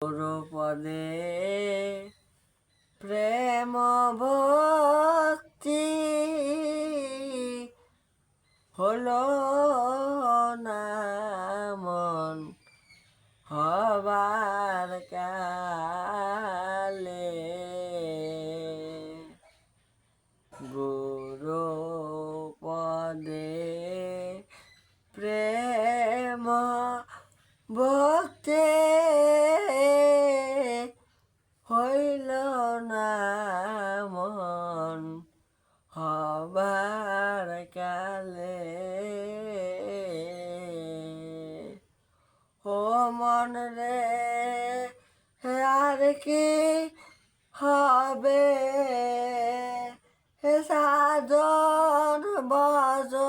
পদে প্রেম ভক্তি হলো না মন হবার কালে। গুরু পদে প্রেম ভক্তি হইল না মন হবার কালে। ও মন রে আর কি হবে? সাজন বজন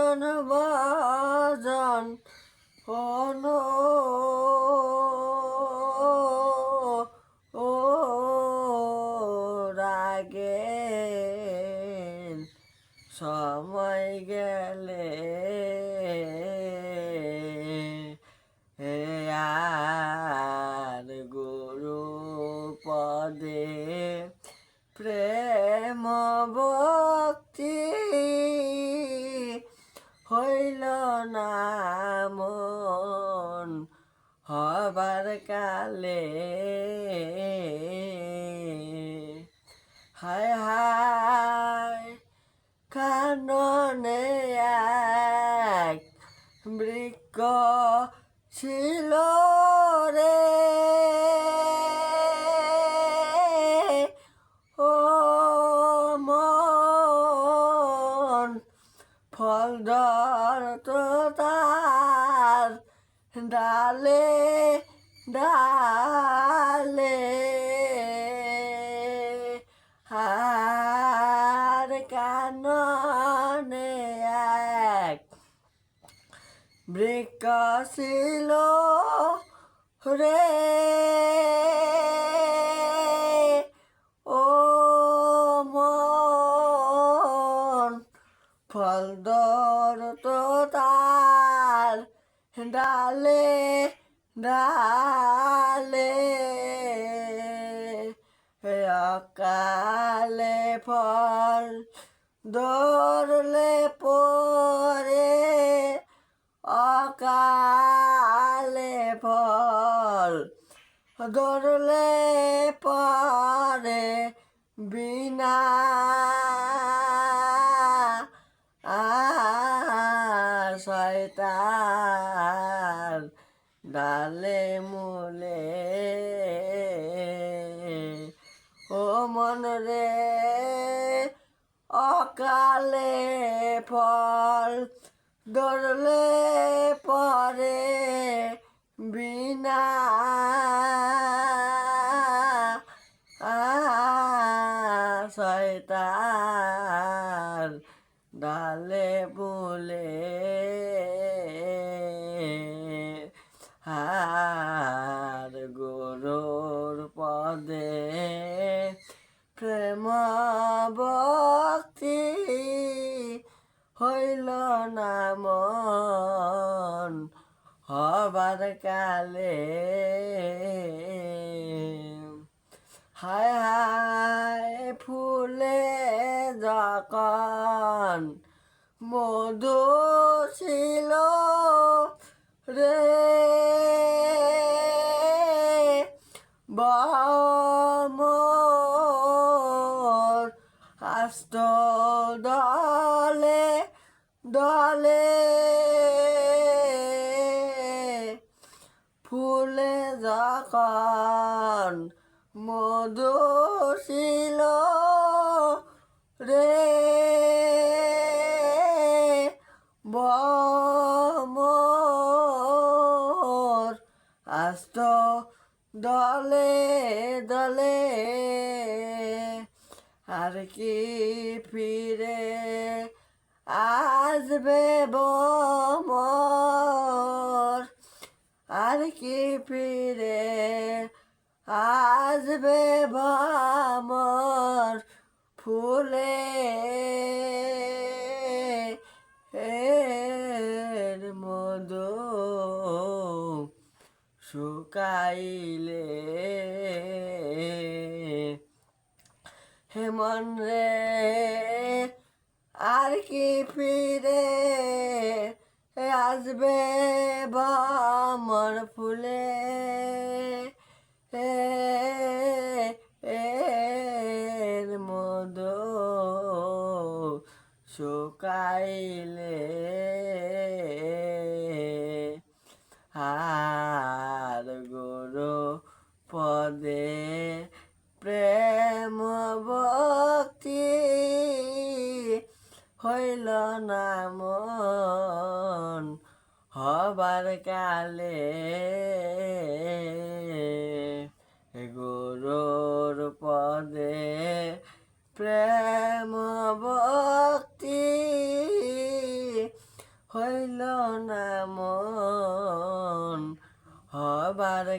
সাধন বজন ও রাগে সময় গেলে হে আর গুরু পদে প্রেম ভক্তি হইল না মন হবার কালে। হায় হায় কাননে এক বৃক্ষ ছিল। ডালে আর কাননে এক বৃক্ষ ছিল রে। ও মন ফল অকালে ফল ধরলে পরে অকালে ফল ধরলে পরে বিনা শয়তান ডালে মূলে মন রে অকালে ফল ধরলে পরে বিনা শয়তান ডালে বলে হার গুরুর পদে প্রেম হইল না মন হবার কালে। হায় হায় ফুলে যখন মধু ছিল রে আস্ত দলে দলে। ফুলে যখন মধু ছিল রে বমর আস্ত দলে দলে। আর কি ফিরে আসবে বমর? আর কি ফিরে আসবে বামর? ফুলে মধু শুকাইলে রে আর কি ফিরে আসবে বামর ফুলে? এর মধু শুকাইলে আর গুরু পদে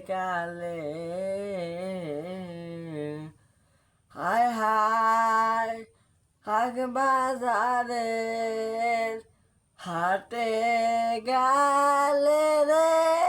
কালে হায় হায় হাগ বাজারের হাটে গালে রে।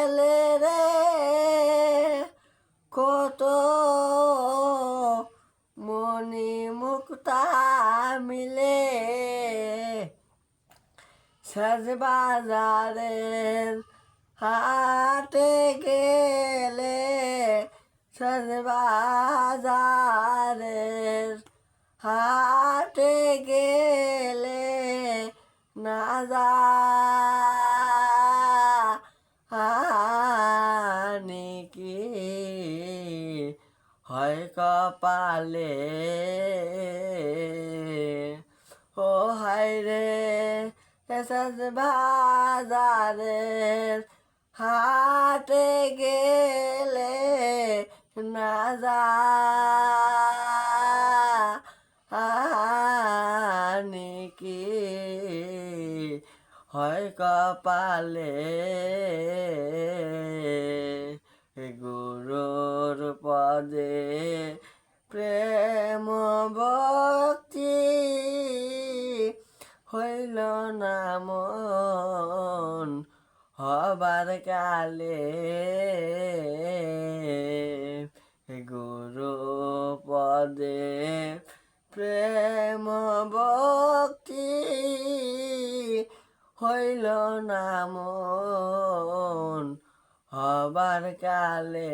গেলে রে, কত মনি মুক্তা মিলে সাজ বাজারের হাটে গেলে সাজ বাজারের হাটে গেলে না যা হয় কপালে। ও হায় রে, এসেস বাজারের হাটে গেলে না যা। আনি কি হয় কপালে? পদে প্রেম ভক্তি হইল না মন হবার কালে। গুরু পদে প্রেম ভক্তি হইল না মন হবার কালে